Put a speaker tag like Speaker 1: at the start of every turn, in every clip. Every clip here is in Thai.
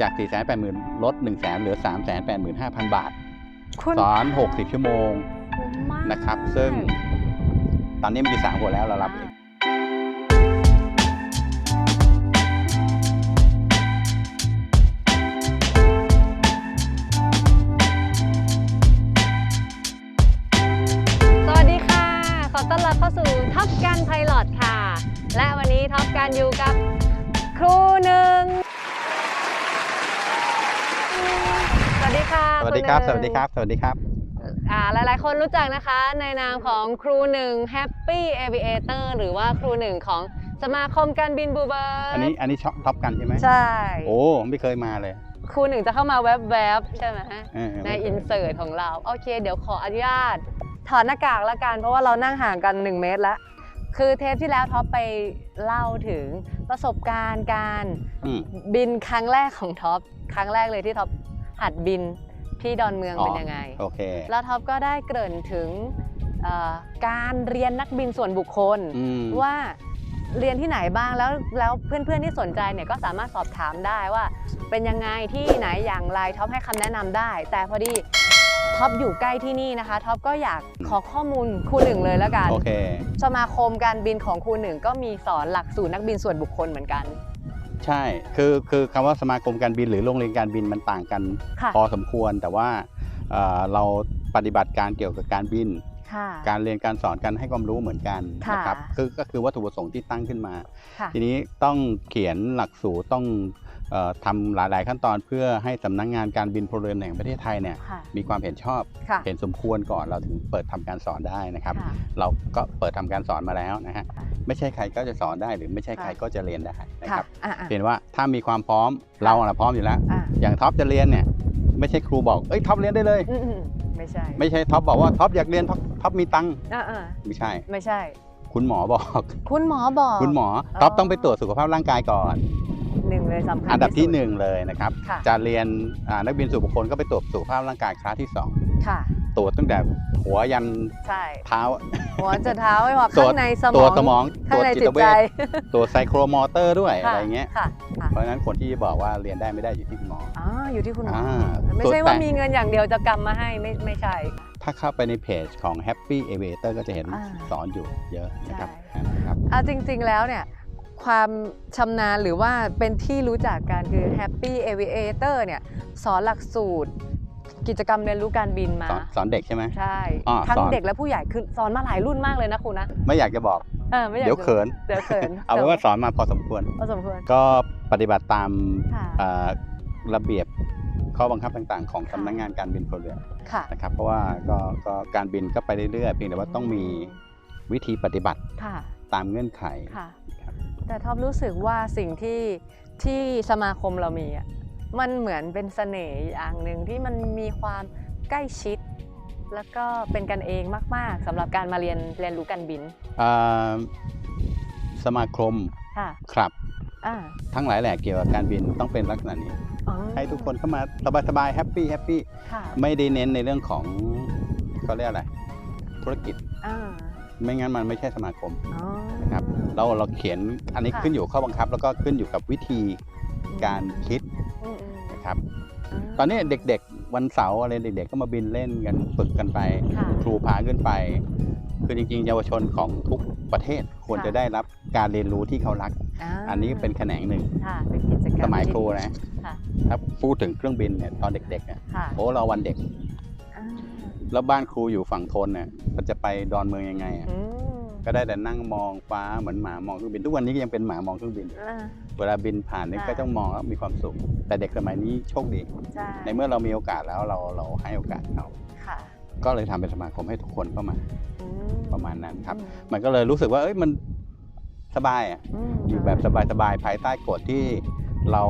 Speaker 1: จาก 4 8 0 0 0 0ลด 1 0 0 0 0แเหลือ 3 8 5 0 0 0 บาท
Speaker 2: คุณ
Speaker 1: สอน 60 ชั่วโมง
Speaker 2: คุ้มมาก
Speaker 1: นะครับ ซึ่งตอนนี้มี3คนแล้วเรารับเอง
Speaker 2: สวัสดีค่ะ ขอต้อนรับเข้าสู่ท็อปกันไพลอตค่ะ และวันนี้ท็อปกันอยู่กับครูหนึ่ง สวัสดีค่ะ
Speaker 1: สวัสดีครับ
Speaker 2: ณห
Speaker 1: ส
Speaker 2: นึ่ง
Speaker 1: วัสดีครับ สวัสดีครับ
Speaker 2: อ่าหลายๆ คนรู้จักนะคะในนามของครูหนึ่ง Happy Aviator หรือว่าครูหนึ่งของสมาคมการบินบูเบิร์
Speaker 1: อันนี้อันนี้ช็อปท็อปกันใช่ไหม
Speaker 2: ใช่
Speaker 1: โอ้ไม่เคยมาเลย
Speaker 2: ครูหนึ่งจะเข้ามาแวบๆ ใช่ไหมฮะ
Speaker 1: เออ
Speaker 2: ใน
Speaker 1: ไม่เคย
Speaker 2: อินเสิร์ตของเรา โอเค เดี๋ยวขออนุญาต ถอดหน้ากากละกัน เพราะว่าเรานั่งห่างกัน 1 เมตรแล้ว คือเทปที่แล้วท็อปไปเล่าถึงประสบการณ์การ
Speaker 1: อืม
Speaker 2: บินครั้งแรกของท็อปครั้งแรกเลยที่ท็อป หัดบินที่ดอนเมือง
Speaker 1: อ๋อ
Speaker 2: เป็นยังไง
Speaker 1: โอเค
Speaker 2: แล้วท็อปก็ได้เกริ่นถึงเอ่อการเรียนนักบินส่วนบุคคล
Speaker 1: อืม
Speaker 2: ว่าเรียนที่ไหนบ้างแล้วแล้วเพื่อนๆที่สนใจเนี่ยก็สามารถสอบถามได้ว่า เป็นยังไงที่ไหนอย่างไรท็อปให้คำแนะนำได้ แต่พอดีท็อปอยู่ใกล้ที่นี่นะคะท็อปก็อยากขอข้อมูลครูหนึ่งเลยแล้วกัน
Speaker 1: โอเค
Speaker 2: สมาคมการบินของครูหนึ่งก็มีสอนหลักสูตรนักบินส่วนบุคคลเหมือนกัน
Speaker 1: ใช่ คือคือคำว่าสมาคมการบินหรือโรงเรียนการบินมันต่างกัน
Speaker 2: ค่ะ
Speaker 1: พอสมควรแต่ว่าเอ่อเราปฏิบัติการเกี่ยวกับการบิน
Speaker 2: ค่ะ
Speaker 1: การเรียนการสอนกันให้ความรู้เหมือนกัน
Speaker 2: ค่ะ
Speaker 1: นะครับคือก็คือวัตถุประสงค์ที่ตั้งขึ้นมา
Speaker 2: ค่ะ
Speaker 1: ทีนี้ต้องเขียนหลักสูตรต้องเอ่อ ทำหลาย ๆ ขั้นตอนเพื่อให้สำนักงานการบินพลเรือนแห่งประเทศไทยเนี่ย
Speaker 2: ค่ะ
Speaker 1: มีความเห็นชอบ
Speaker 2: ค่ะ
Speaker 1: เห็นสมควรก่อนเราถึงเปิดทำการสอนได้นะครับ
Speaker 2: ค่ะ
Speaker 1: เราก็เปิดทำการสอนมาแล้วนะฮะ
Speaker 2: ค่ะ
Speaker 1: ไม่ใช่ใครก็จะสอนได้หรือไม่ใช่
Speaker 2: ค่ะ
Speaker 1: ใครก็จะเรียนได้นะค
Speaker 2: ค่ะ
Speaker 1: รับ
Speaker 2: อะอะ
Speaker 1: เพียงว่าถ้ามีความพร้อมเราอะพร้อมอยู่แล้ว
Speaker 2: อะ
Speaker 1: อย่างท็อปจะเรียนเนี่ยไม่ใช่ครูบอกเอ้ยท็อปเรียนได้เลย
Speaker 2: อืมอืมไม่ใช่
Speaker 1: ไม่ใช่ท็อปบอกว่าท็อปอยากเรียนท็อปท็อปมีตังค์
Speaker 2: อะอะ
Speaker 1: ไม่ใช่
Speaker 2: ไม่ใช่
Speaker 1: คุณหมอบอก
Speaker 2: คุณหมอบอก
Speaker 1: คุณหมอท็อปต้องไปตรวจสุขภาพร่างกายก่อน
Speaker 2: หนึ่งเลยสำคัญ
Speaker 1: อันดับที่
Speaker 2: สุ
Speaker 1: หนึ่งเลยนะครับ
Speaker 2: ค่ะ
Speaker 1: จะเรียนอ่านักบินส่วนบุคคลก็ไปตรวจสุขภาพร่างกายครั้งที่สอง
Speaker 2: ค่ะ
Speaker 1: ตรวจตั้งแต่หัวยัน
Speaker 2: ใช่
Speaker 1: เท้า
Speaker 2: หัวจะเท้าไม่พอ
Speaker 1: ตรวจ
Speaker 2: ข้างในสม
Speaker 1: ตรว
Speaker 2: อ
Speaker 1: จ
Speaker 2: ง
Speaker 1: สมองต
Speaker 2: ข้ารง
Speaker 1: วจ
Speaker 2: ใน
Speaker 1: จิ
Speaker 2: จิ
Speaker 1: ต
Speaker 2: ต
Speaker 1: เว
Speaker 2: ใจ
Speaker 1: ชตรวจไซโครมอเตอร์ด้วย
Speaker 2: ค่ะ
Speaker 1: อะไรเงี้ย
Speaker 2: ค่ะค่ะ
Speaker 1: เพราะฉะนั้นคนที่บอกว่าเรียนได้ไม่ได้อยู่ที่คุณหมอ
Speaker 2: อ๋ออยู่ที่คุณหมอ
Speaker 1: อ่า
Speaker 2: ไม่
Speaker 1: ตรวจ
Speaker 2: ใช่ว่า
Speaker 1: แต่
Speaker 2: มีเงินอย่างเดียวจะกำมาให้ไม่ไม่ใช่
Speaker 1: ถ้าเข้าไปในเพจของ Happy Aviator ก็จะเห็น
Speaker 2: อ่า
Speaker 1: สอนอยู่เยอะนะครับ
Speaker 2: ใช่
Speaker 1: นะครับ
Speaker 2: อะจริงๆแล้วเนี่ย ความชำนาญหรือว่าเป็นที่รู้จักกันคือ Happy Aviator เนี่ยสอนหลักสูตร กิจกรรมเรียนรู้การบินมา
Speaker 1: สอนสอนเด็กใช่ไหม
Speaker 2: ใช่
Speaker 1: อ่า
Speaker 2: ทั้ง
Speaker 1: สอน
Speaker 2: เด็กและผู้ใหญ่คือสอนมาหลายรุ่นมากเลยนะครูนะ
Speaker 1: ไม่อยากจะบอก
Speaker 2: เออไม่อยาก
Speaker 1: เดี๋ยวเขิน
Speaker 2: เดี๋ยวเขิน
Speaker 1: เอาเป็นว่าสอนมาพอสมควร
Speaker 2: พอสมควร
Speaker 1: ก็ปฏิบัติตาม
Speaker 2: ค่ะ
Speaker 1: เอ่อระเบียบข้อบังคับต่างๆ ของ
Speaker 2: ค่ะ
Speaker 1: สำนักงานการบินพลเรือน
Speaker 2: ค่ะ
Speaker 1: นะครับเพราะว่าก็ก็การบินก็ไปเรื่อยๆเพียงแต่ว่าต้องมีวิธีปฏิบัติ
Speaker 2: ค่ะ
Speaker 1: ตามเงื่อนไข
Speaker 2: ค่ะ
Speaker 1: ครับ
Speaker 2: แต่ท็อปรู้สึกว่าสิ่งที่ที่สมาคมเรามีอะมันเหมือนเป็นเสน่ห์อย่างหนึ่งที่มันมีความใกล้ชิด แล้วก็เป็นกันเองมาก ๆสำหรับการมาเรียนเรียนรู้การบิน
Speaker 1: เอ่อสมาคม
Speaker 2: ค่ะ
Speaker 1: ครับ
Speaker 2: อ่า
Speaker 1: ทั้งหลายแหล่เกี่ยวกับการบินต้องเป็นลักษณะนี้
Speaker 2: อ๋อ
Speaker 1: ให้ทุกคนเข้ามาสบายๆแฮปปี้แฮปปี้
Speaker 2: ค่ะ
Speaker 1: ไม่ได้เน้นในเรื่องของเขาเรียกอะไร ธุรกิจ
Speaker 2: อ่า
Speaker 1: ไม่งั้นมันไม่ใช่สมาคม
Speaker 2: อ๋อ
Speaker 1: นะครับ เราเราเขียนอันนี้
Speaker 2: ค่ะ
Speaker 1: ขึ้นอยู่กับข้อบังคับ แล้วก็ขึ้นอยู่กับวิธีการคิด
Speaker 2: อืมอืม
Speaker 1: นะครับาตอนนี้เด็กๆ วันเสาร์อะไรเด็ก ๆ ก็มาบินเล่นกันฝึกกันไป
Speaker 2: ค่ะ
Speaker 1: ครูพาขึ้นไป คือจริงๆ เยาวชนของทุกประเทศควร
Speaker 2: ค่ะ
Speaker 1: จะได้รับการเรียนรู้ที่เขารักาอันนี้เป็นแขนงหนึ่ง
Speaker 2: ค่ะเป็นกิจกรรม
Speaker 1: สมัย
Speaker 2: ที่
Speaker 1: ครูนะ
Speaker 2: ค่ะ
Speaker 1: ถ้าพูดถึงเครื่องบินเนี่ยตอนเด็กๆเนี่ย
Speaker 2: ค่ะ
Speaker 1: โอ้เราวันเด็ก
Speaker 2: อ่า
Speaker 1: แล้วบ้านครูอยู่ฝั่งทนเนี่ยมันจะไปดอนเมืองยังไงอะ
Speaker 2: อืม
Speaker 1: ก็ได้แต่นั่งมองฟ้าเหมือนหมามองเครื่องบินทุกวันนี้ก็ยังเป็นหมามองเครื่องบิน
Speaker 2: อ่า
Speaker 1: เวลาบินผ่านนี่
Speaker 2: ค่ะ
Speaker 1: ก็ต้องมองแล้วมีความสุข แต่เด็กสมัยนี้โชคดี
Speaker 2: ใช่
Speaker 1: ในเมื่อเรามีโอกาสแล้วเราเราให้โอกาสเขา
Speaker 2: ค่ะ
Speaker 1: ก็เลยทำเป็นสมาคมให้ทุกคนเข้ามา
Speaker 2: อื
Speaker 1: ประมาณนั้นครับ
Speaker 2: อื
Speaker 1: มันก็เลยรู้สึกว่าเอ้ยมันสบายอะ
Speaker 2: ม
Speaker 1: อยู่แบบสบายๆภายใต้กฎที่เรา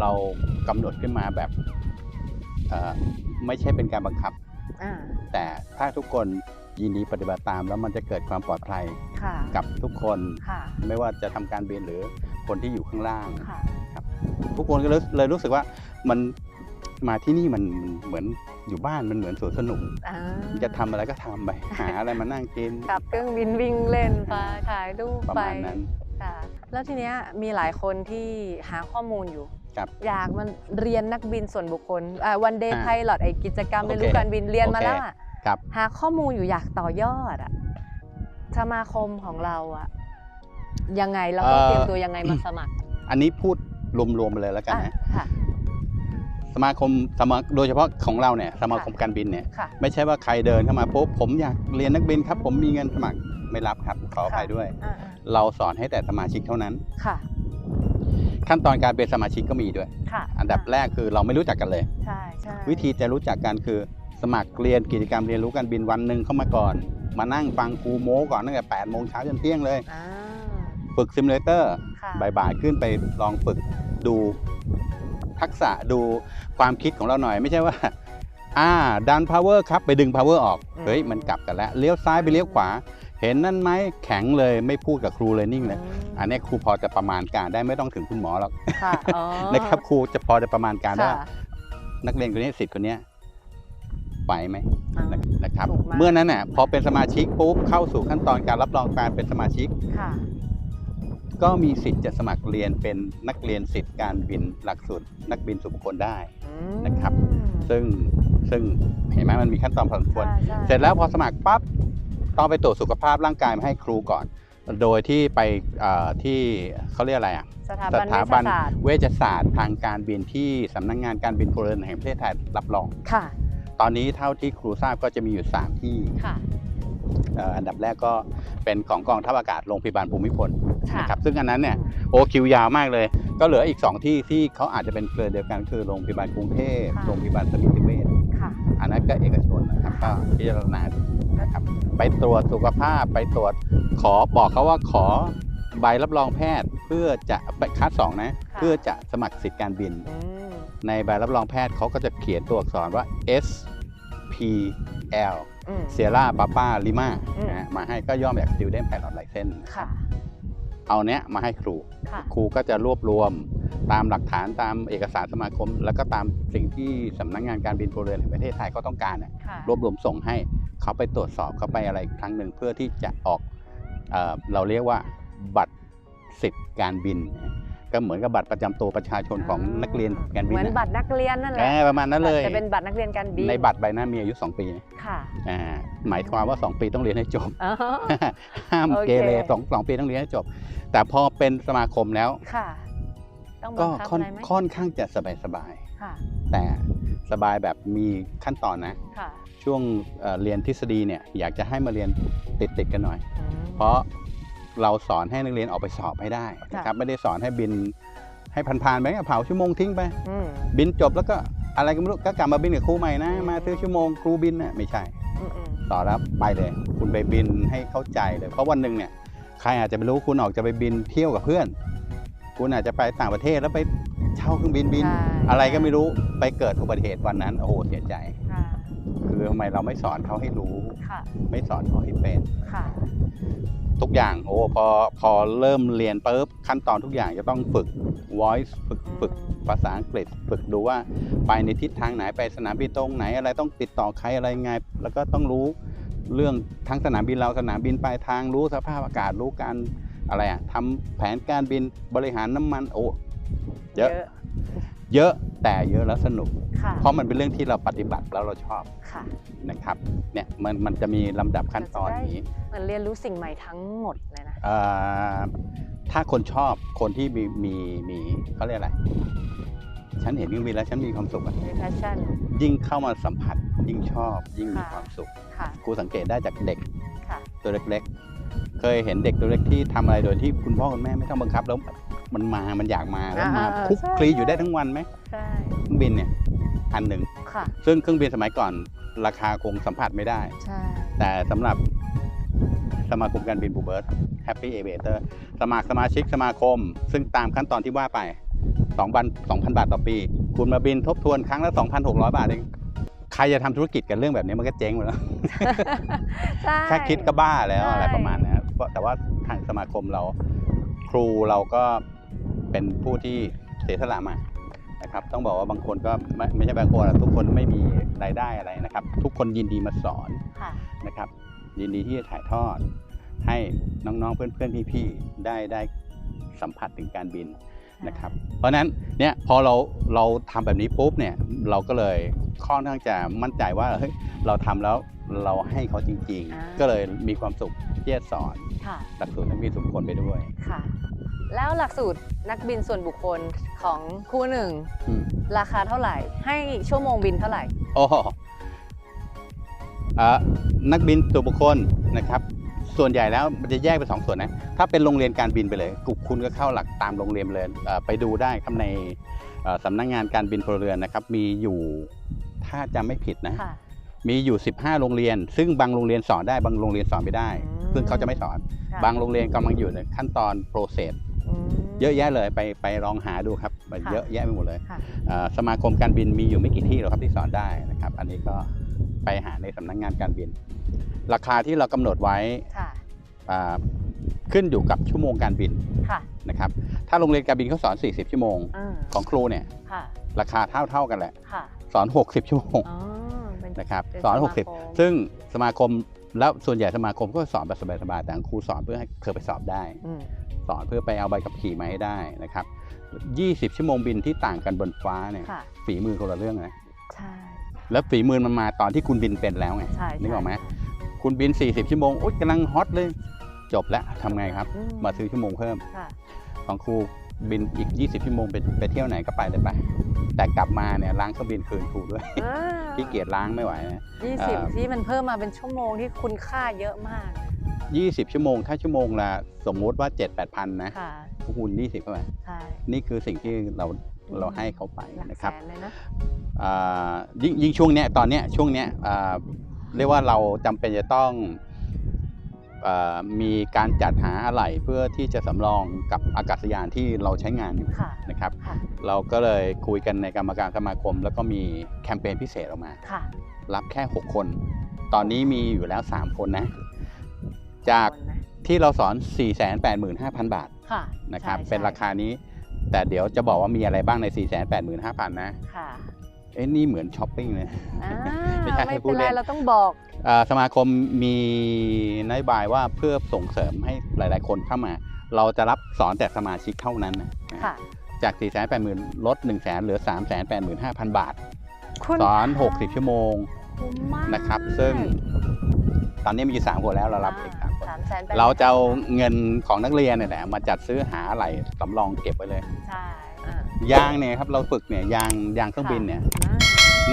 Speaker 1: เรากำหนดขึ้นมาแบบเอ่อไม่ใช่เป็นการบังคับ
Speaker 2: อ่า
Speaker 1: แต่ถ้าทุกคน ยินดีปฏิบัติตามแล้วมันจะเกิดความปลอดภัย
Speaker 2: ค่ะ
Speaker 1: กับทุกคน
Speaker 2: ค่ะ
Speaker 1: ไม่ว่าจะทำการบินหรือคนที่อยู่ข้างล่าง
Speaker 2: ค่ะ
Speaker 1: ทุกคนก็เลยเลยรู้สึกว่ามันมาที่นี่มันมันเหมือนอยู่บ้านมันเหมือนสวนสนุก
Speaker 2: อ่า
Speaker 1: จะทำอะไรก็ทำไปหาอะไรมานั่งกิน
Speaker 2: ขับเครื่องบินวิ่งเล่นไปถ่ายรูป
Speaker 1: ประ
Speaker 2: ไป
Speaker 1: มาณนั้น
Speaker 2: ค่ะแล้วทีเนี้ยมีหลายคนที่หาข้อมูลอยู่
Speaker 1: ครับ
Speaker 2: อยากมันเรียนนักบินส่วนบุคคลวันเดย์
Speaker 1: อ่า
Speaker 2: ไพลอตไอกิจกรรม
Speaker 1: โอเค
Speaker 2: เรียนรู้การบินเรียนมา
Speaker 1: โอเค
Speaker 2: แล้วอะ
Speaker 1: ครับ
Speaker 2: หาข้อมูลอยู่อยากต่อยอดอะสมาคมของเราอะยังไงเราต้องเตรียมตัวยังไงมาสมัคร
Speaker 1: อันนี้พูดรวมๆไปเลยแล้วกัน
Speaker 2: อะ
Speaker 1: นะ
Speaker 2: ค่ะ
Speaker 1: สมาคมสมาโดยเฉพาะของเราเนี่ยสมาคมการบินเนี่ย
Speaker 2: ค่ะ
Speaker 1: ไม่ใช่ว่าใครเดินเข้ามาปุ๊บผมอยากเรียนนักบินครับ ผมมีเงินสมัครไม่รับครับขออภัยด้วย
Speaker 2: อ่า
Speaker 1: เราสอนให้แต่สมาชิกเท่านั้น
Speaker 2: ๆค่ะ
Speaker 1: ขั้นตอนการเป็นสมาชิกก็มีด้วย
Speaker 2: ค่ะ
Speaker 1: อันดับแรกคือเราไม่รู้จักกันเลย
Speaker 2: ใช่ใช่
Speaker 1: วิธีจะรู้จักกันคือ สมัครเรียนกิจกรรมเรียนรู้การบินวันหนึ่งเข้ามาก่อน มานั่งฟังครูโม้ก่อนตั้งแต่8โมงเช้าจนเที่ยงเลย
Speaker 2: อ่า
Speaker 1: ฝึกซิมูเลเตอร์
Speaker 2: ค่ะ
Speaker 1: บ่ายๆขึ้นไปลองฝึกดูทักษะดูความคิดของเราหน่อย ไม่ใช่ว่า อ่าดัน power ครับไปดึง power ออกเฮ้ยมันกลับกันแล้วเลี้ยวซ้ายไปเลี้ยวขวา เห็นนั่นไหมแข็งเลยไม่พูดกับครูเลยนิ่งเลย
Speaker 2: อืม
Speaker 1: อันนี้ครูพอจะประมาณการได้ไม่ต้องถึงคุณหมอหรอก
Speaker 2: ค่ะอ๋อ
Speaker 1: นะครับครูจะพอจะประมาณการได้
Speaker 2: ค่ะ
Speaker 1: ว่านักเรียนคนนี้สิทธิ์คนเนี้ย ไหวไหม
Speaker 2: อ่า
Speaker 1: นะครับ
Speaker 2: ถูกมาก
Speaker 1: เมื่อนั้นน่ะพอเป็นสมาชิกปุ๊บเข้าสู่ขั้นตอนการรับรองการเป็นสมาชิก
Speaker 2: ค่ะ
Speaker 1: ก็มีสิทธิ์จะสมัครเรียนเป็นนักเรียนสิทธิ์การบินหลักสูตรนักบินสุบุคคลได้
Speaker 2: อืม
Speaker 1: นะครับ ซึ่งซึ่งเห็นไหมมันมีขั้นตอนพอสมควร
Speaker 2: ใช่ใช่
Speaker 1: เสร็จแล้วพอสมัครปั๊บต้องไปตรวจสุขภาพร่างกายมาให้ครูก่อน โดยที่ไปเอ่อที่เขาเรียกอะไรอะ
Speaker 2: สถา
Speaker 1: ส
Speaker 2: บัน
Speaker 1: ถา
Speaker 2: วิท
Speaker 1: บัน
Speaker 2: ยาศาสตร์
Speaker 1: เวชศาสตร์ทางการบินที่สำนักงานการบินพลเรือนแห่งประเทศไทยรับรอง
Speaker 2: ค่ะ
Speaker 1: ตอนนี้เท่าที่ครูทราบก็จะมีอยู่ 3 ที่
Speaker 2: ค่ะ
Speaker 1: เอ่ออันดับแรกก็เป็นของกองทัพอากาศโรงพยาบาลภูมิพล
Speaker 2: ค่ะ
Speaker 1: นะครับซึ่งอันนั้นเนี่ยโอคิวยาวมากเลย ก็เหลืออีก 2 ที่ที่เขาอาจจะเป็นเครือเดียวกันคือโรงพยาบาลกรุงเทพ
Speaker 2: ค่ะ
Speaker 1: โรงพยาบาลสมิติเวช
Speaker 2: ค่ะ
Speaker 1: อันนั้นก็เอกชนนะครับก็พิจารณาดูนะครับไปตรวจสุขภาพไปตรวจขอบอกเขาว่าขอใบรับรองแพทย์เพื่อจะไปคัดสองนะ
Speaker 2: ค่ะ
Speaker 1: เพื่อจะสมัครสิทธิการบิน
Speaker 2: อืม
Speaker 1: ในใบรับรองแพทย์เขาก็จะเขียนตัวอักษรว่า S P L
Speaker 2: อืม
Speaker 1: เซียร่าปาป้าลิมา
Speaker 2: อืม
Speaker 1: มาให้ก็ย่อมาจาก Student Pilot License
Speaker 2: ค่ะ
Speaker 1: เอาเนี้ยมาให้ครู
Speaker 2: ค่ะ
Speaker 1: ครูก็จะรวบรวมตามหลักฐานตามเอกสารสมาคม แล้วก็ตามสิ่งที่สำนักงานการบินพลเรือนแห่งประเทศไทยเขาต้องการน่ะ
Speaker 2: ค่ะ
Speaker 1: รวบรวมส่งให้เขาไปตรวจสอบเขาไปอะไรอีกครั้งหนึ่งเพื่อที่จะออกเอ่อเราเรียกว่าบัตรสิทธิ์การบิน ก็เหมือนกับบัตรประจำตัวประชาชนของนักเรียนการบิน
Speaker 2: เหมือน
Speaker 1: น่ะ
Speaker 2: บัตรนักเรียนนั่นแห
Speaker 1: เอ
Speaker 2: ละ
Speaker 1: อประมาณนั้นเลย
Speaker 2: แต่เป็นบัตรนักเรียนการบิน
Speaker 1: ในบัตรใบนั้นมีอายุ 2 ปีนะ
Speaker 2: ค่ะ
Speaker 1: อ่าหมายความว่า 2 ปีต้องเรียนให้จบ
Speaker 2: อ๋อ
Speaker 1: ห้าม
Speaker 2: โอเค
Speaker 1: เกเรสองสองปีต้องเรียนให้จบ แต่พอเป็นสมาคมแล้ว
Speaker 2: ค่ะต้องบั
Speaker 1: ก็
Speaker 2: งคับ
Speaker 1: ค่อน
Speaker 2: อะไรไหม
Speaker 1: ค่อนข้างจะสบายสบาย
Speaker 2: ค่ะ
Speaker 1: ๆแต่สบายแบบมีขั้นตอนนะ
Speaker 2: ค่ะ
Speaker 1: ช่วงเอ่อเรียนทฤษฎีเนี่ยอยากจะให้มาเรียนติดติดๆกันหน่อย
Speaker 2: อืม
Speaker 1: เพราะ เราสอนให้นักเรียนออกไปสอบให้ได้นะครับไม่ได้สอนให้บินให้ผ่านๆไปก็เผาชั่วโมงทิ้งไป
Speaker 2: อืม
Speaker 1: บินจบแล้วก็อะไรก็ไม่รู้ก็กลับมาบินกับครูใหม่นะ มาซื้อชั่วโมงครูบินน่ะไม่ใช่
Speaker 2: อืมอืม
Speaker 1: ต่อแล้วไปเลย คุณไปบินให้เข้าใจเลยเพราะวันหนึ่งเนี่ยใครอาจจะไม่รู้คุณออกจะไปบินเที่ยวกับเพื่อน คุณอาจจะไปต่างประเทศแล้วไปเช่าเครื่องบินบิน
Speaker 2: ใช่
Speaker 1: อะไรก็ไม่รู้ไปเกิดอุบัติเหตุวันนั้นโอ้โหเสียใจ
Speaker 2: ค่ะ
Speaker 1: คือทำไมเราไม่สอนเขาให้รู้
Speaker 2: ค่ะ
Speaker 1: ไม่สอนเขาให้เป็น
Speaker 2: ค่ะ
Speaker 1: ทุกอย่างโอ้พอพอเริ่มเรียนปุ๊บขั้นตอนทุกอย่างจะต้องฝึก voice ฝึกฝึกภาษาอังกฤษ ฝึกดูว่าไปในทิศทางไหนไปสนามบินตรงไหนอะไรต้องติดต่อใครอะไรไง แล้วก็ต้องรู้เรื่องทั้งสนามบินเราสนามบินปลายทางรู้สภาพอากาศรู้การอะไรอะทำแผนการบินบริหารน้ำมันโอ้เยอะ เยอะแต่เยอะแล้วสนุก
Speaker 2: ค่ะ
Speaker 1: เพราะมันเป็นเรื่องที่เราปฏิบัติแล้วเราชอบ
Speaker 2: ค่ะ
Speaker 1: นะครับเนี่ยมันมันจะมีลำดับขั้นตอนอย่างนี้
Speaker 2: เหมือนเรียนรู้สิ่งใหม่ทั้งหมดเลยนะ
Speaker 1: เอ่อถ้าคนชอบคนที่มีมีมีเขาเรียกอะไรฉันเห็นเครื่องบินแล้วฉันมีความสุขอะ
Speaker 2: มีแพชชั่น
Speaker 1: ยิ่งเข้ามาสัมผัสยิ่งชอบยิ่งมี
Speaker 2: ค่ะ
Speaker 1: ความสุข
Speaker 2: ค่ะ
Speaker 1: ครูสังเกตได้จากเด็ก
Speaker 2: ค่ะ
Speaker 1: ตัวเล็ก ๆ เคยเห็นเด็กตัวเล็กที่ทำอะไรโดยที่คุณพ่อคุณแม่ไม่ต้องบังคับแล้วมันมา มันอยากมาแล้วมา
Speaker 2: อ่าๆ
Speaker 1: คลุก
Speaker 2: ใช่
Speaker 1: คลี
Speaker 2: ใช่
Speaker 1: อยู่ได้ทั้งวันไหม
Speaker 2: ใช่
Speaker 1: เครื่องบินเนี่ยอันหนึ่ง
Speaker 2: ค่ะ
Speaker 1: ซึ่งเครื่องบินสมัยก่อนราคาคงสัมผัสไม่ได้
Speaker 2: ใช่
Speaker 1: แต่สำหรับสมาคมการบินบูเบิร์ต Happy Aviator สมัครสมาชิกสมาคม ซึ่งตามขั้นตอนที่ว่าไป2,000 2,000 บาทต่อปี คุณมาบินทบทวนครั้งละ 2,600 บาทเองใครจะทำธุรกิจกันเรื่องแบบนี้มันก็เจ๊งไปแล้ว
Speaker 2: ใช่
Speaker 1: แค่คิดก็บ้าแล้ว
Speaker 2: ใช่
Speaker 1: อะไรประมาณนั้นเพราะแต่ว่าทางสมาคมเราครูเราก็เป็นผู้ที่เสียสละมานะครับ ต้องบอกว่าบางคนก็ไม่ไม่ใช่บางคนอะทุกคนไม่มีรายได้อะไรนะครับ ทุกคนยินดีมาสอน
Speaker 2: ค่ะ
Speaker 1: นะครับ ยินดีที่จะถ่ายทอด ให้น้องๆเพื่อนๆพี่ๆได้ได้สัมผัสถึงการบิน นะครับ เพราะฉะนั้นเนี่ยพอเราเราทำแบบนี้ปุ๊บเนี่ยเราก็เลยค่อนข้างจะมั่นใจว่าเฮ้ยเราทำแล้วเราให้เขาจริง
Speaker 2: อ่า
Speaker 1: ๆก็เลยมีความสุขที่จะสอน
Speaker 2: ค่ะ
Speaker 1: หลักสูตรนักบินส่วนบุคคลไปด้วย
Speaker 2: ค่ะ แล้วหลักสูตรนักบินส่วนบุคคลของครูหนึ่ง
Speaker 1: อืม
Speaker 2: ราคาเท่าไหร่ ให้ชั่วโมงบินเท่าไหร่
Speaker 1: โอ้โหอะนักบินตัวบุคคลนะครับ ส่วนใหญ่แล้วมันจะแยกเป็นสองส่วนนะ ถ้าเป็นโรงเรียนการบินไปเลยกุคุณก็เข้าหลักตามโรงเรียนเลยเอ่อไปดูได้ครับในเอ่อสำนักงานการบินพลเรือนนะครับ มีอยู่ถ้าจำไม่ผิดนะ
Speaker 2: ค่ะ
Speaker 1: มีอยู่ 15 โรงเรียน ซึ่งบางโรงเรียนสอนได้บางโรงเรียนสอนไม่ได้
Speaker 2: อืม
Speaker 1: ซึ่งเขาจะไม่สอน
Speaker 2: ค่ะ
Speaker 1: บางโรงเรียนกำลังอยู่ในขั้นตอนโปรเซส
Speaker 2: ม
Speaker 1: เยอะแยะเลยไปไปลองหาดูครับมัน
Speaker 2: ค่ะ
Speaker 1: เยอะแยะไปหมดเลย
Speaker 2: ค่ะ
Speaker 1: เอ่อสมาคมการบินมีอยู่ไม่กี่ที่หรอกครับที่สอนได้นะครับ อันนี้ก็ ไปหาในสำนักงานการบิน ราคาที่เรากำหนดไว้
Speaker 2: ค่ะ
Speaker 1: อ่าขึ้นอยู่กับชั่วโมงการบิน
Speaker 2: ค่ะ
Speaker 1: นะครับถ้าโรงเรียนการบินเขาสอน 40 ชั่วโมง
Speaker 2: อืม
Speaker 1: ของครูเนี่ย
Speaker 2: ค่ะ
Speaker 1: ราคาเท่าเท่าๆกันแหละ
Speaker 2: ค่ะ
Speaker 1: สอน 60 ชั่วโมง
Speaker 2: อ๋อเป็น
Speaker 1: นะครับ
Speaker 2: เป็น
Speaker 1: สอน
Speaker 2: สมาคม
Speaker 1: 60 ซึ่งสมาคมแล้วส่วนใหญ่สมาคมก็สอนแบบสบายๆแต่ของครูสอนเพื่อให้เธอไปสอบได้
Speaker 2: อืม
Speaker 1: สอนเพื่อไปเอาใบขับขี่มาให้ได้นะครับ 20 ชั่วโมงบินที่ต่างกันบนฟ้าเนี่ย
Speaker 2: ค่ะ
Speaker 1: ฝีมือคนละเรื่องนะ
Speaker 2: ใช่
Speaker 1: แล้วฝีมือมันมาตอนที่คุณบินเป็นแล้วไง
Speaker 2: ใช่
Speaker 1: นึกออกไหม
Speaker 2: ใช่
Speaker 1: คุณบิน 40 ชั่วโมงอุ๊ยกำลังฮอตเลย จบแล้วทำไงครับ
Speaker 2: อื
Speaker 1: มาซื้อชั่วโมงเพิ่ม
Speaker 2: ค่ะ
Speaker 1: ของครูบินอีก 20 ชั่วโมงไปไปเที่ยวไหนก็ไปเลยไปแต่กลับมาเนี่ยล้างเครื่องบินคืนครูด้วย
Speaker 2: อ่า
Speaker 1: ขี้เกียจล้างไม่ไหวนะ
Speaker 2: ยี่
Speaker 1: เอ่
Speaker 2: สิบ
Speaker 1: อ
Speaker 2: ที่มันเพิ่มมาเป็นชั่วโมงที่คุณค่าเยอะมาก
Speaker 1: 20 ชั่วโมง ถ้าชั่วโมงละสมมุติว่า 7 8พันนะ
Speaker 2: ค่ะ
Speaker 1: คูณ20เข้าไป
Speaker 2: ใช่
Speaker 1: นี่คือสิ่งที่เรา
Speaker 2: อืม
Speaker 1: เราให้เขาไป
Speaker 2: หลัก
Speaker 1: นะค
Speaker 2: แส
Speaker 1: รับ
Speaker 2: นเลยนะ
Speaker 1: อ่ายิ่งยิ่งช่วงเนี้ยตอนเนี้ยช่วงเนี้ยอ่าเรียกว่าเราจำเป็นจะต้องอามีการจัดหาอะไหล่เพื่อที่จะสำรองกับอากาศยานที่เราใช้งานอยู่
Speaker 2: ค่ะ
Speaker 1: นะครับ
Speaker 2: ค่ะ
Speaker 1: เราก็เลยคุยกันในกรรมการสมาคม แล้วก็มีแคมเปญพิเศษออกมา
Speaker 2: ค่ะ
Speaker 1: รับแค่ 6 คน ตอนนี้มีอยู่แล้ว 3 คนนะ จาก
Speaker 2: คนนะ
Speaker 1: ที่เราสอน 485,000 บาท
Speaker 2: ค่ะ
Speaker 1: นะครับ
Speaker 2: ใช่
Speaker 1: เป็นราคานี้ แต่เดี๋ยวจะบอกว่ามีอะไรบ้างใน 485,000 นะ
Speaker 2: ค่ะ
Speaker 1: เอ้นี่เหมือนช้อปปิ้งเลย
Speaker 2: อ่า
Speaker 1: ไม่ใช่
Speaker 2: ไม่
Speaker 1: พู
Speaker 2: เป็
Speaker 1: ด
Speaker 2: น
Speaker 1: เล่
Speaker 2: ไร
Speaker 1: น
Speaker 2: เราต้องบอก
Speaker 1: อ่าสมาคมมีนโยบายว่าเพื่อส่งเสริมให้หลาย ๆ คนเข้ามา เราจะรับสอนแต่สมาชิกเท่านั้นนะ
Speaker 2: ค่ะ
Speaker 1: จาก 4 8 0 0 0 0ลด 1 0 0 0 0แเหลือ 3 8 5 0 0 0 บาท
Speaker 2: คุณ
Speaker 1: สอน 60 ชั่วโมง
Speaker 2: คุ้มมาก
Speaker 1: นะครับ ซึ่งตอนนี้มีอยู่3คนแล้วเรารับอีกสามคน
Speaker 2: สามแสนแปด
Speaker 1: เราจะเอาเงินของนักเรียนเนี่ยแหละมาจัดซื้อหาอะไรสำรองเก็บไว้เลย
Speaker 2: ใช่อ่า
Speaker 1: ยางเนี่ยครับเราฝึกเนี่ยยางยางเครื่องบินเนี่ย
Speaker 2: อ่า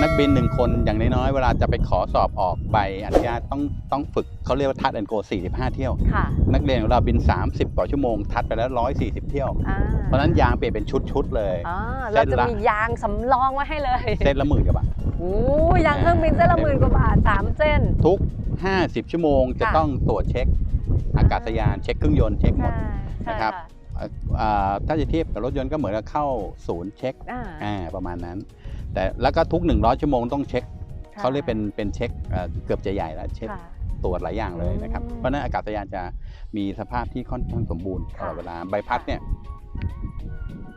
Speaker 1: นักบินหนึ่งคนอย่างน้อยๆเวลาจะไปขอสอบออกใบอนุญาตต้องต้องฝึกเขาเรียกว่าทัดแอนโก45 เที่ยว
Speaker 2: ค่ะ
Speaker 1: นักเรียนของเราบิน 30 กว่าชั่วโมง ทัดไปแล้ว 140 เที่ยว
Speaker 2: อ่า
Speaker 1: เพราะฉะนั้นยางเปลี่ยนเป็นชุดๆเลย
Speaker 2: อ่า
Speaker 1: เส้
Speaker 2: เรา
Speaker 1: น
Speaker 2: จะ
Speaker 1: ละ
Speaker 2: มียางสำรองไว้ให้เลย
Speaker 1: เส้นละหมื่นกว่าบาท
Speaker 2: โอ้ยยางเครื่องบินเส้นละหมื่นกว่าบาทสามเส้น
Speaker 1: ทุก 50 ชั่วโมงจะ
Speaker 2: ค่ะ
Speaker 1: ต้องตรวจเช็คอากาศยานเช็คเครื่องยนต์เช็คหม
Speaker 2: ใช่
Speaker 1: ด
Speaker 2: ใช่
Speaker 1: นะครับเอ่ออ่าถ้าจะเทียบกับรถยนต์ก็เหมือนกับเข้าศูนย์เช็ค
Speaker 2: อ่า
Speaker 1: อ่าประมาณนั้น แต่แล้วก็ทุก 100 ชั่วโมงต้องเช็ค
Speaker 2: ค่ะ
Speaker 1: เขาเรียกเป็นเป็นเช็คเอ่อเกือบจะใหญ่แล้วเช็ค
Speaker 2: ค่ะ
Speaker 1: ตรวจหลายอย่างเลยนะครับ
Speaker 2: อืม
Speaker 1: เพราะฉะนั้นอากาศยานจะมีสภาพที่ค่อนข้างสมบูรณ์ต
Speaker 2: ค่ะ
Speaker 1: ลอดเวลาใบพัดเนี่ย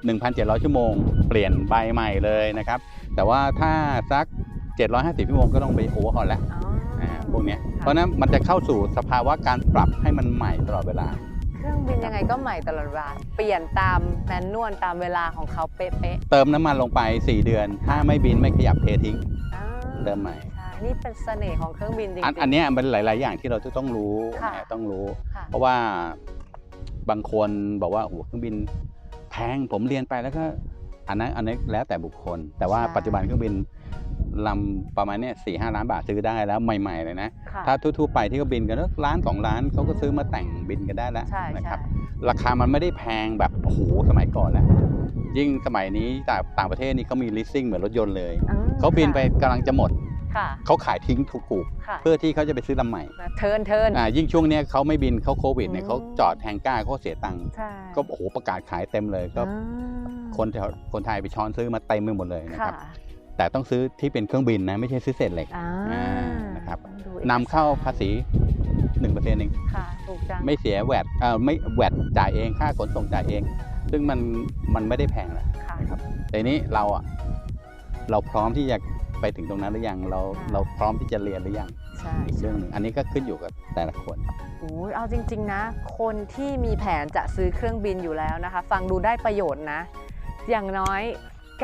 Speaker 1: 1,700 ชั่วโมง เปลี่ยนใบใหม่เลยนะครับ แต่ว่าถ้าสัก 750 ชั่วโมงก็ต้องไปโอเวอร์ฮอลแล้ว
Speaker 2: อ๋อ
Speaker 1: อ่า พวกเนี้ย
Speaker 2: ค่ะ
Speaker 1: เพราะฉะนั้นมันจะเข้าสู่สภาวะการปรับให้มันใหม่ตลอดเวลา
Speaker 2: เครื่องบินยังไงก็ใหม่ตลอดเวลา เปลี่ยนตามแมนนวลตามเวลาของเขาเป๊ะ
Speaker 1: เติมน้ำมันลงไป 4 เดือน ถ้าไม่บินไม่ขยับเททิ้ง
Speaker 2: ๆอ่า
Speaker 1: เติมใหม่
Speaker 2: ใช่นี่เป็นเสน่ห์ของเครื่องบินจริง
Speaker 1: อัน
Speaker 2: ๆ
Speaker 1: อันเนี้ยมันหลาย ๆ อย่างที่เราจะต้องรู้
Speaker 2: ค่ะ
Speaker 1: นะต้องรู้
Speaker 2: ค่ะ
Speaker 1: เพราะว่าบางคนบอกว่าโอ้โหเครื่องบินแพงผมเรียนไปแล้วก็อันนั้นอันนี้นแล้วแต่บุคคล แต่ว่า
Speaker 2: ใช่
Speaker 1: ปัจจุบันเครื่องบิน ลำประมาณเนี้ยสี่ห้าล้านบาทซื้อได้แล้วใหม่ ๆ เลยนะ
Speaker 2: ค่ะ
Speaker 1: ถ้าทั่วๆไปที่เขาบินกันแล้วล้านสองล้านเขาก็ซื้อมาแต่งบินกันได้แล้ว
Speaker 2: ใช่
Speaker 1: นะค
Speaker 2: ใช่
Speaker 1: รับราคามันไม่ได้แพงแบบโอ้โหสมัยก่อนแล้ว ยิ่งสมัยนี้ต่างต่างประเทศนี่เขามี leasing เหมือนรถยนต์เลย
Speaker 2: อ่
Speaker 1: เขาบินไปกำลังจะหมด
Speaker 2: ค่ะ
Speaker 1: เขาขายทิ้งถูก
Speaker 2: ค่ะ
Speaker 1: ๆเพื่อที่เขาจะไปซื้อลำใหม่
Speaker 2: นะเทิร์นเทิร์น
Speaker 1: อ่ายิ่งช่วงเนี้ยเขาไม่บินเขาโควิดเนี่ย
Speaker 2: อืม
Speaker 1: เขาจอดแทงก้าเขาเสียตังค์
Speaker 2: ใช่
Speaker 1: ก็โอ้โหประกาศขายเต็มเลยก็
Speaker 2: อ่า
Speaker 1: คนแถวคนไทยไปช้อนซื้อมาเต็มไปหมดเลยนะค
Speaker 2: ค่ะ
Speaker 1: รับ แต่ต้องซื้อที่เป็นเครื่องบินนะไม่ใช่ซื้อเศษเหล็ก
Speaker 2: อ่า
Speaker 1: อ่านะครับ
Speaker 2: ต้องดู
Speaker 1: นำเข้าภาษีหนึ่งเปอร์เซ็นต์เอง
Speaker 2: ค่ะ ถูกจัง
Speaker 1: ไม่เสียแวดเอ่อไม่แวดจ่ายเองค่าขนส่งจ่ายเอง ซึ่งมันมันไม่ได้แพงแหละ
Speaker 2: ค่ะ
Speaker 1: นะครับแต่นี้เราอะเราพร้อมที่จะไปถึงตรงนั้นหรือยังเรา
Speaker 2: ค่ะ
Speaker 1: เราพร้อมที่จะเรียนหรือยัง
Speaker 2: ใช่
Speaker 1: อีกเรื่องหนึ่งอันนี้ก็ขึ้นอยู่กับแต่ละคน
Speaker 2: คโอ้ยเอาจริง ๆ นะ คนที่มีแผนจะซื้อเครื่องบินอยู่แล้วนะคะ ฟังดูได้ประโยชน์นะ อย่างน้อย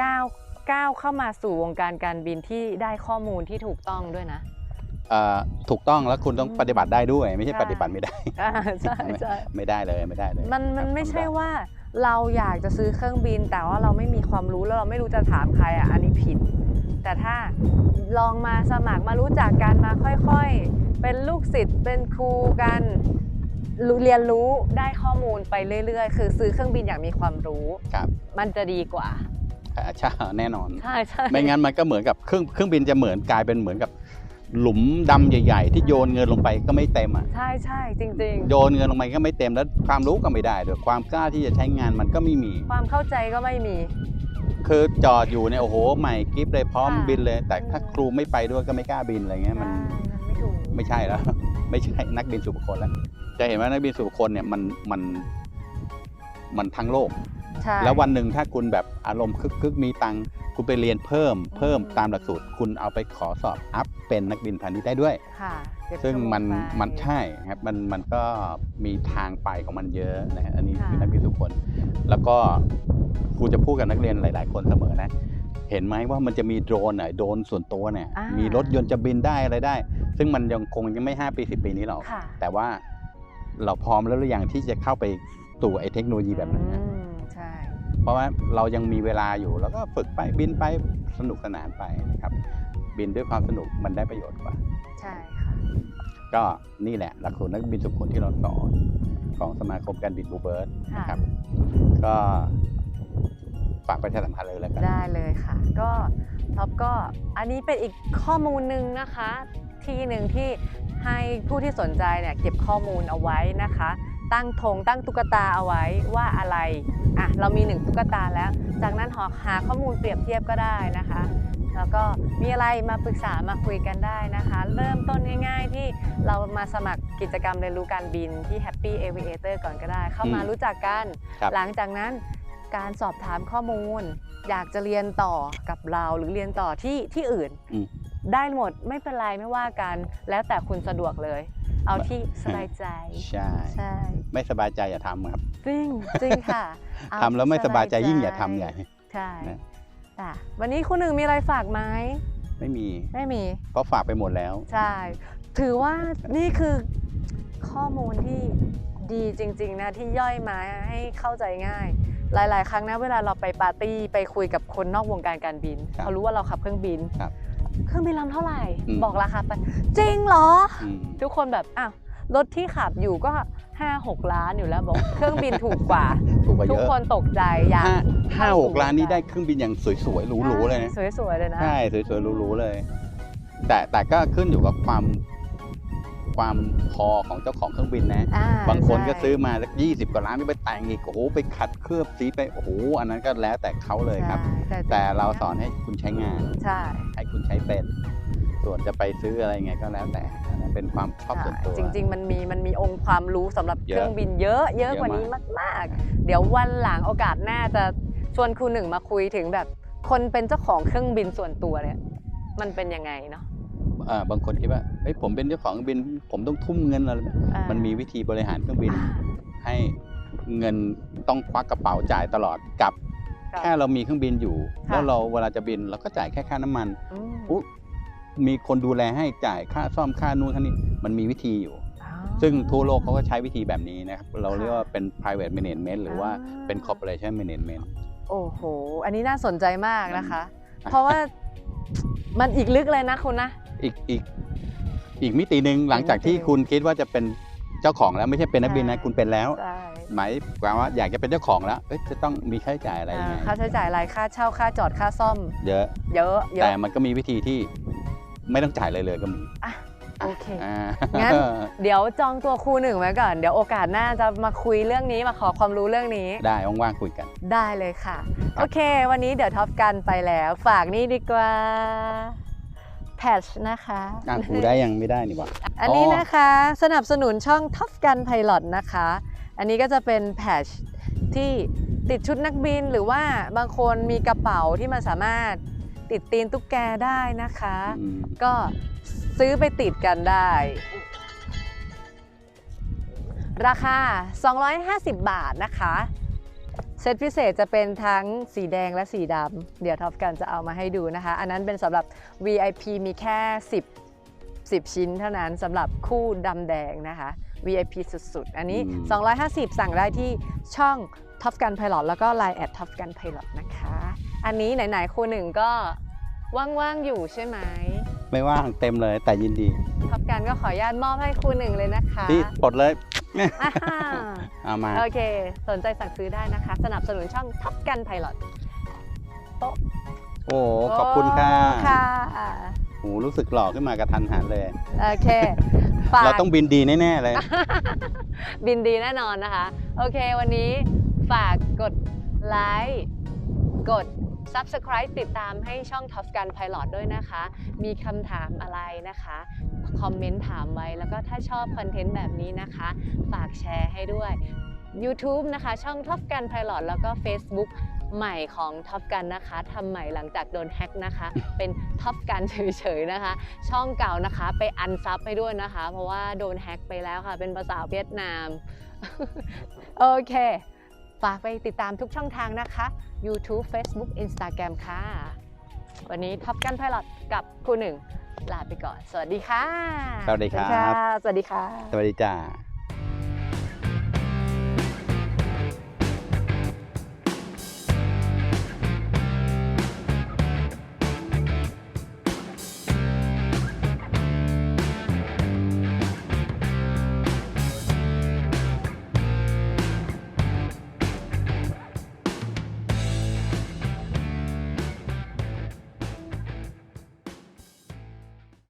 Speaker 2: ก้าว ก้าวเข้ามาสู่วงการการบินที่ได้ข้อมูลที่ถูกต้องด้วยนะ
Speaker 1: เอ่อถูกต้องแล้วคุณต้อง
Speaker 2: อืม
Speaker 1: ปฏิบัติได้ด้วย ไม่ใช่
Speaker 2: ใช่
Speaker 1: ปฏิบัติไม่ได้
Speaker 2: อ่าใช่ใช่
Speaker 1: ไม่ได้เลยไม่ได้เลย
Speaker 2: มันมัน
Speaker 1: ครับ
Speaker 2: ไม่ใช่
Speaker 1: ทำด้
Speaker 2: ว่าเราอยากจะซื้อเครื่องบิน แต่ว่าเราไม่มีความรู้แล้วเราไม่รู้จะถามใครอะอันนี้ผิด แต่ถ้าลองมาสมัครมารู้จักกันมาค่อยๆ เป็นลูกศิษย์เป็นครูกันรู้เรียนรู้ได้ข้อมูลไปเรื่อยๆ คือซื้อเครื่องบินอย่างมีความรู้
Speaker 1: ครับ
Speaker 2: มันจะดีกว่า
Speaker 1: อ่า ใช่แน่นอน
Speaker 2: ใช่ใช่
Speaker 1: ไม่งั้นมันก็เหมือนกับเครื่องเครื่องบินจะเหมือนกลายเป็นเหมือนกับหลุมดำใหญ่ ๆ ที่โยนเงินลงไปก็ไม่เต็มอะ
Speaker 2: ใช่ใช่จริง
Speaker 1: โยนเงินลงไปก็ไม่เต็มแล้วความรู้ก็ไม่ได้ด้วยความกล้าที่จะใช้งานมันก็ไม่มี
Speaker 2: ๆความเข้าใจก็ไม่มี
Speaker 1: คือจอดอยู่เนี่ยโอ้โหใหม่กิฟเลยพร้อม
Speaker 2: ค่ะ
Speaker 1: บินเลย แต่ถ้าครูไม่ไปด้วยก็ไม่กล้าบินอะไรเงี้ยมัน
Speaker 2: ใช่มันไม่ถูก
Speaker 1: ไม่ใช่แล้ว ไม่ใช่นักบินส่วนบุคคลแล้วจะเห็นว่านักบินส่วนบุคคลเนี่ยมันมันมันทั้งโลก
Speaker 2: ใช่
Speaker 1: แล้ววันหนึ่งถ้าคุณแบบอารมณ์คึกคึกมีตังค์คุณไปเรียนเพิ่มเพิ่ม
Speaker 2: อืม
Speaker 1: ตามหลักสูตร คุณเอาไปขอสอบอัพเป็นนักบินพาณิชย์ได้ด้วย
Speaker 2: ค่ะเก็บ
Speaker 1: ซึ่งมัน
Speaker 2: ชั่วโงไป
Speaker 1: มันใช่ครับมันมันก็มีทางไปของมันเยอะนะฮะอันนี้
Speaker 2: ค่ะ
Speaker 1: คือนักบินทุกคน แล้วก็ครูจะพูดกับนักเรียนหลาย ๆ คนเสมอนะ เห็นไหมว่ามันจะมีโดรนอะโดรนส่วนตัวเนี่ย
Speaker 2: อ่ามี
Speaker 1: มีรถยนต์จะบินได้อะไรได้ ซึ่งมันยังคงยังไม่ 5 ปี 10 ปีนี้หรอก
Speaker 2: ค่ะ
Speaker 1: แต่ว่าเราพร้อมแล้วหรือยังที่จะเข้าไปสู่ไอ้เทคโนโลยีแบบนั้นนะ
Speaker 2: อืมใช่
Speaker 1: เพราะว่าเรายังมีเวลาอยู่แล้วก็ฝึกไปบินไปสนุกสนานไปนะครับ บินด้วยความสนุกมันได้ประโยชน์กว่า
Speaker 2: ใช่ค่ะ
Speaker 1: ก็นี่แหละหลักสูตรนักบินสุขคนที่เราสอนของสมาคมการบินบูเบิร์ด
Speaker 2: ค่ะ
Speaker 1: นะครับ ก็ฝากประชาสัมพันธ์เลยแล้วกัน
Speaker 2: ได้เลยค่ะ ก็ท็อปก็อันนี้เป็นอีกข้อมูลหนึ่งนะคะ ที่หนึ่งที่ให้ผู้ที่สนใจเนี่ยเก็บข้อมูลเอาไว้นะคะ ตั้งธงตั้งตุ๊กตาเอาไว้ว่าอะไรอะเรามีหนึ่งตุ๊กตาแล้ว จากนั้นหาหาข้อมูลเปรียบเทียบก็ได้นะคะ แล้วก็มีอะไรมาปรึกษามาคุยกันได้นะคะ เริ่มต้นง่าย ๆ ที่เรามาสมัครกิจกรรมเรียนรู้การบินที่ Happy Aviator ก่อนก็ได้ เข้ามา
Speaker 1: อืม
Speaker 2: รู้จักกัน
Speaker 1: ครับ
Speaker 2: หลังจากนั้นการสอบถามข้อมูล อยากจะเรียนต่อกับเราหรือเรียนต่อที่ที่อื่น
Speaker 1: อืม
Speaker 2: ได้หมดไม่เป็นไรไม่ว่ากัน แล้วแต่คุณสะดวกเลย เอาที่สบายใจ
Speaker 1: ใช่
Speaker 2: ใช่
Speaker 1: ไม่สบายใจอย่าทำครับ
Speaker 2: จริงจริงค่ะเอา
Speaker 1: ทำแล้วไม่สบายใจยิ่งอย่าทำใหญ่
Speaker 2: ใช่
Speaker 1: นะ
Speaker 2: อะวันนี้คุณหนึ่งมีอะไรฝากไหม
Speaker 1: ไม่มี
Speaker 2: ไม่มี
Speaker 1: เพราะฝากไปหมดแล้ว
Speaker 2: ใช่ ถือว่านี่คือข้อมูลที่ดีจริง ๆ นะที่ย่อยมาให้เข้าใจง่าย หลาย ๆ ครั้งนะเวลาเราไปปาร์ตี้ไปคุยกับคนนอกวงการการบิน
Speaker 1: ครับ
Speaker 2: เขารู้ว่าเราขับเครื่องบิน
Speaker 1: ครับ
Speaker 2: เครื่องบินลำเท่าไหร่
Speaker 1: อืม
Speaker 2: บอกราคาไปจริงเหรอ
Speaker 1: อืม
Speaker 2: ทุกคนแบบอ้าวรถที่ขับอยู่ก็5 6ล้านอยู่แล้วบอก เครื่องบินถูกกว่า
Speaker 1: ถูกกว่า
Speaker 2: ทุ
Speaker 1: เย
Speaker 2: ก
Speaker 1: อะ
Speaker 2: คนตกใจอยาก
Speaker 1: ห้าห้า
Speaker 2: เข้าสู่
Speaker 1: หกล้านนี้
Speaker 2: วงการ
Speaker 1: ได้เครื่องบินอย่างสวยๆหรูๆเลยนะ
Speaker 2: สวยๆเลยนะ
Speaker 1: ใช่ สวยๆหรูๆเลย แต่แต่ก็ขึ้นอยู่กับความ ความพอของเจ้าของเครื่องบินนะ
Speaker 2: อ่
Speaker 1: บางคนก็
Speaker 2: ใช่
Speaker 1: ซื้อมาสักยี่สิบกว่าล้านไปแต่งอีกโอ้โหไปขัดเคลือบสีไปโอ้โหอันนั้นก็แล้วแต่เขาเลยครับ
Speaker 2: ใช่
Speaker 1: แต่เราสอนให้คุณใช้งาน
Speaker 2: ใช่
Speaker 1: ให้คุณใช้เป็นส่วนจะไปซื้ออะไรไงก็แล้วแต่อันนั้นเป็นความชอบส่วนตัว
Speaker 2: จริง ๆ มันมีมันมีองค์ความรู้สำหรับ
Speaker 1: เย
Speaker 2: เค
Speaker 1: อะ
Speaker 2: รื่องบินเยอะเยอะ
Speaker 1: เยอะ
Speaker 2: กว่านี้
Speaker 1: มาก
Speaker 2: มาก ๆ เดี๋ยววันหลังโอกาสหน้าจะชวนครูหนึ่งมาคุยถึงแบบคนเป็นเจ้าของเครื่องบินส่วนตัวเนี่ยมันเป็นยังไงเนาะ
Speaker 1: อ่า บางคนคิดว่าเฮ้ยผมเป็นเจ้าของเครื่องบิน ผมต้องทุ่มเงินอะไร
Speaker 2: อ่า
Speaker 1: มันมีวิธีบริหารเครื่องบิน
Speaker 2: อ่า
Speaker 1: ให้เงินต้องควักกระเป๋าจ่ายตลอดกับ
Speaker 2: ครับ
Speaker 1: แค่เรามีเครื่องบินอยู่
Speaker 2: ค่ะ
Speaker 1: แล้วเราเวลาจะบินเราก็จ่ายแค่ค่าน้ำมัน
Speaker 2: อืม
Speaker 1: อุ๊ยมีคนดูแลให้จ่ายค่าซ่อมค่านู่นค่านี้มันมีวิธีอยู่
Speaker 2: อ๋อ
Speaker 1: ซึ่งทั่วโลกเขาก็ใช้วิธีแบบนี้นะครับ เรา
Speaker 2: ค่ะ
Speaker 1: เรียกว่าเป็น private management หรือว่า
Speaker 2: อ่า
Speaker 1: เป็น corporation management
Speaker 2: โอ้โห อันนี้น่าสนใจมากนะคะ
Speaker 1: อืม
Speaker 2: เพราะว่ามันอีกลึกเลยนะคุณนะ
Speaker 1: อีกอีกอีกมิติหนึ่งหลังจากที่
Speaker 2: มิติหนึ่ง
Speaker 1: คุณคิดว่าจะเป็นเจ้าของแล้วไม่ใช่เป็นนักบินนะ
Speaker 2: ใช่
Speaker 1: คุณเป็นแล้ว
Speaker 2: ใช่
Speaker 1: หมายความว่าอยากจะเป็นเจ้าของแล้วเอ้ยจะต้องมีค่าใช้จ่ายอะไรยังไง
Speaker 2: อ่าค่าใช้จ่ายรายค่าเช่าค่าจอดค่าซ่อม
Speaker 1: เยอะ
Speaker 2: เยอะเย
Speaker 1: แต่
Speaker 2: อะ
Speaker 1: มันก็มีวิธีที่ไม่ต้องจ่ายเลยเลยก็มี
Speaker 2: อะโอเค
Speaker 1: อ่า
Speaker 2: งั้น เดี๋ยวจองตัวครูหนึ่งไว้ก่อน เดี๋ยวโอกาสหน้าจะมาคุยเรื่องนี้มาขอความรู้เรื่องนี้
Speaker 1: ได้ว่างๆคุยกัน
Speaker 2: ได้เลยค่ะ
Speaker 1: ครับ
Speaker 2: โอเค วันนี้เดี๋ยวท็อปกันไปแล้ว ฝากนี่ดีกว่า แพชนะคะ
Speaker 1: อะคุยได้ยังไม่ได้นี่หว่า
Speaker 2: อันนี้
Speaker 1: อ๋อ
Speaker 2: นะคะสนับสนุนช่องท็อปกันไพลอตนะคะ อันนี้ก็จะเป็นแพชที่ติดชุดนักบินหรือว่าบางคนมีกระเป๋าที่มันสามารถติดตีนตุ๊กแกได้นะคะ
Speaker 1: อืม
Speaker 2: ก็ซื้อไปติดกันได้ ราคา 250 บาทนะคะ เซตพิเศษจะเป็นทั้งสีแดงและสีดำเดี๋ยวท็อปกันจะเอามาให้ดูนะคะ อันนั้นเป็นสำหรับ VIP มีแค่ 10 10 ชิ้นเท่านั้นสำหรับคู่ดำแดงนะคะ VIP สุดๆ อันนี้
Speaker 1: อืม
Speaker 2: 250 สั่งได้ที่ช่อง Top Gun Pilot แล้วก็ Line at Top Gun Pilot นะคะ อันนี้ไหนๆคู่หนึ่งก็ว่างๆอยู่ใช่ไหม
Speaker 1: ไม่ว่างเต็มเลยแต่ยินดี
Speaker 2: ท็อปกันก็ขออนุญาตมอบให้คู่หนึ่งเลยนะคะ
Speaker 1: ที่ปลดเลย
Speaker 2: อ่าฮะ
Speaker 1: เอามา
Speaker 2: โอเค สนใจสั่งซื้อได้นะคะ สนับสนุนช่อง Top Gun Pilot
Speaker 1: โอ้ขอบคุณค่ะ
Speaker 2: โอ้ค่ะ
Speaker 1: โอ้รู้สึกหล่อขึ้นมากระทันหันเลย
Speaker 2: โอเคฝาก
Speaker 1: เราต้องบินดีแน่ๆเลย
Speaker 2: บินดีแน่นอนนะคะ โอเค วันนี้ฝากกดไลค์ กด Subscribe ติดตามให้ช่อง Top Gun Pilot ด้วยนะคะ มีคำถามอะไรนะคะ คอมเมนต์ถามไว้ แล้วก็ถ้าชอบคอนเทนต์แบบนี้นะคะ ฝากแชร์ให้ด้วย YouTube นะคะ ช่อง Top Gun Pilot แล้วก็ Facebook ใหม่ของ Top Gun นะคะทำใหม่หลังจากโดนแฮ็กนะคะ เป็น Top Gun เฉยๆนะคะ ช่องเก่านะคะไปอันซับไปด้วยนะคะ เพราะว่าโดนแฮ็กไปแล้วค่ะ เป็นภาษาเวียดนาม โอเค ฝากไปติดตามทุกช่องทางนะคะ YouTube Facebook Instagram ค่ะ วันนี้ Top Gun Pilot กับครูหนึ่งลาไปก่อน สวัสดีค่ะ
Speaker 1: สวัสดีครับ
Speaker 2: สวัสดีค่ะ
Speaker 1: สวัสดีจ้า